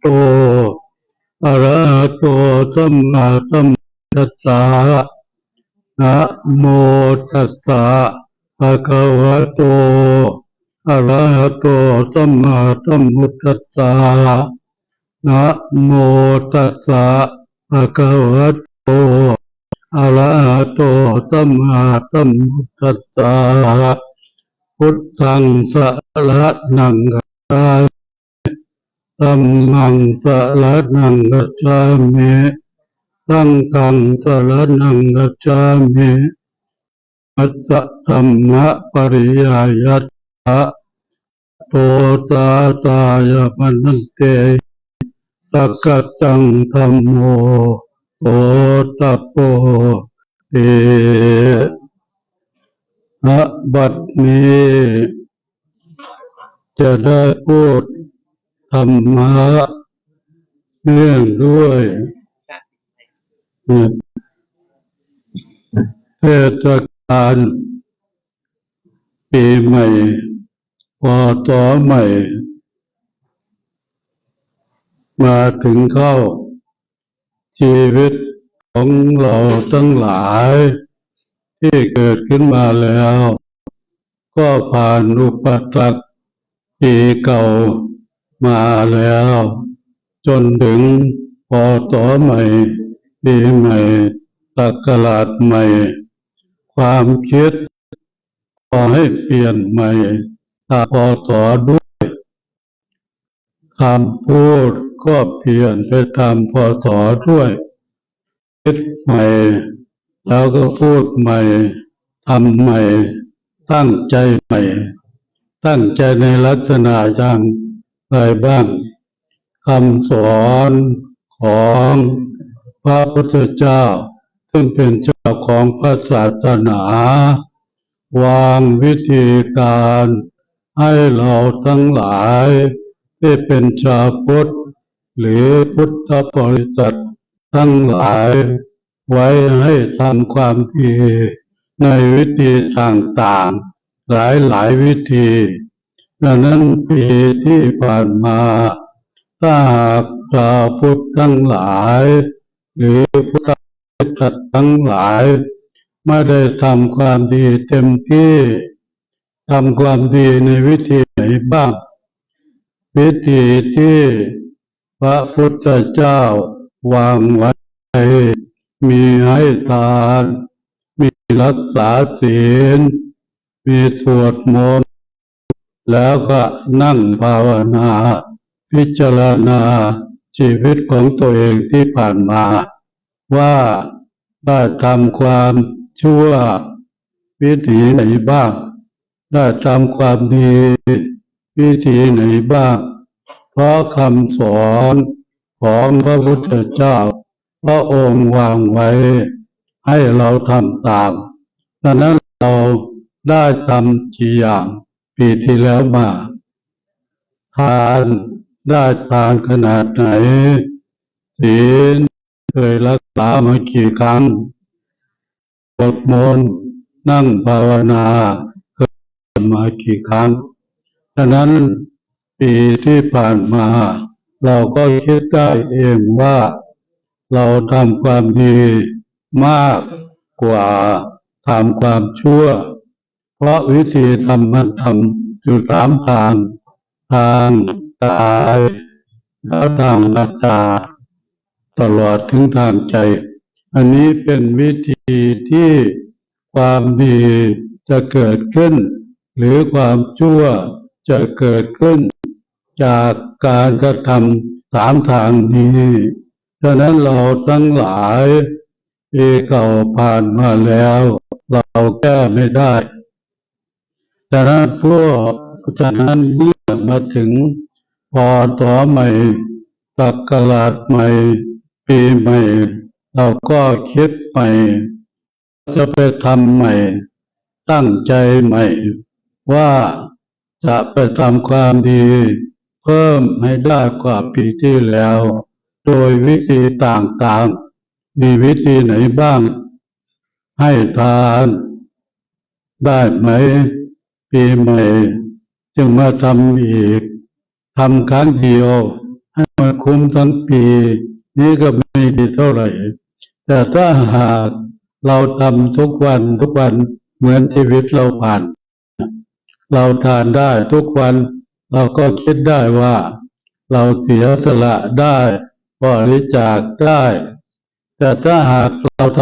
โตอะระหะโตสัมมาสัมพุทธัสสะนะโมตัสสะภะคะวะโตอะระหะโตสัมมาสัมพุทธัสสะนะโมตัสสะภะคะวะโตอะระหะโตสัมมาสัมพุทธัสสะพุทธังสะระนังกัจ จามิธัมมังสารนังกัจจามิสังฆังสารนังกัจจามิอัจจธรรมะปริยายัตถะโตตาตายมันเตสักกัจังธรรมโมโตตะโปเตอะบัดนี้จะได้พูด รรมะเนื่องด้วยเทศกาลปีใหม่พอต่อใหม่ มาถึงเข้า ชีวิตของเราทั้งหลาย ที่เกิดขึ้นมาแล้ว ก็ผ่านอุปสรรคปีเก่า มาแล้ว จนถึงพอต่อใหม่ปีใหม่ตักราชใหม่ ความคิดขอให้เปลี่ยนใหม่ตาพอต่อด้วยคำพูดก็เปลี่ยนไปตามพอต่อด้วยคิดใหม่ แล้วก็พูดใหม่ทำใหม่ ตั้งใจใหม่ ตั้งใจในลักษณะอย่าง ไรบ้างคำสอนของพระพุทธเจ้า ซึ่งเป็นเจ้าของพระศาสนา วางวิธีการให้เราทั้งหลาย ที่เป็นชาวพุทธ หรือพุทธบริษัททั้งหลาย ไว้ให้ทำความดีในวิธีต่างๆ หลายหลายวิธี ดังนั้นปีที่ผ่านมา ถ้าหากชาวพุทธทั้งหลาย หรือพุทธบริษัททั้งหลาย ไม่ได้ทำความดีเต็มที่ทำความดีในวิธีไหนบ้าง วิธีที่พระพุทธเจ้าวางไว้มีให้ทาน มีรักษาศีล มีสวดมนต แล้วก็นั่งภาวนา พิจารณาชีวิตของตัวเองที่ผ่านมา ว่าได้ทำความชั่ววิถีไหนบ้าง ได้ทำความดีวิธีไหนบ้าง เพราะคำสอนของพระพุทธเจ้าพระองค์วางไว้ ให้เราทำตามดังนั้นเราได้ทำกี่อย่าง ปีที่แล้วมาทานได้ทานขนาดไหน ศีลเคยรักษามากี่ครั้งสวดมนนั่งภาวนาเคยมากี่ครั้งดังนั้นปีที่ผ่านมา เราก็คิดได้เองว่า เราทำความดีมากกว่าทำความชั่ว พราะวิธีทำมันทำอยู่สามทาง ทางกายแล้วทางวาจาตลอดถึงทางใจ อันนี้เป็นวิธีที่ความดีจะเกิดขึ้น หรือความชั่วจะเกิดขึ้น จากการกระทำสามทางนี้ฉะนั้นเราทั้งหลายที่เก่าผ่านมาแล้ว เราแก้ไม่ได้ แต่นั้นพวกฉะนั้นเมื่อมาถึงพอต่อใหม่ตักกลาดใหม่ ปีใหม่ เราก็คิดใหม่ จะไปทำใหม่ ตั้งใจใหม่ ว่าจะไปทำความดี เพิ่มให้ได้กว่าปีที่แล้ว โดยวิธีต่างๆ มีวิธีไหนบ้าง ให้ทาน ได้ไหม ปีใหม่ จึงมาทำอีกทำครั้งเดียว ให้มันคุ้มทั้งปี นี้ก็ไม่ดีเท่าไหร่ แต่ถ้าหากเราทำทุกวันทุกวันเหมือนชีวิตเราผ่าน เราทานได้ทุกวัน เราก็คิดได้ว่า เราเสียสละได้บริจาคได้ แต่ถ้าหากเราท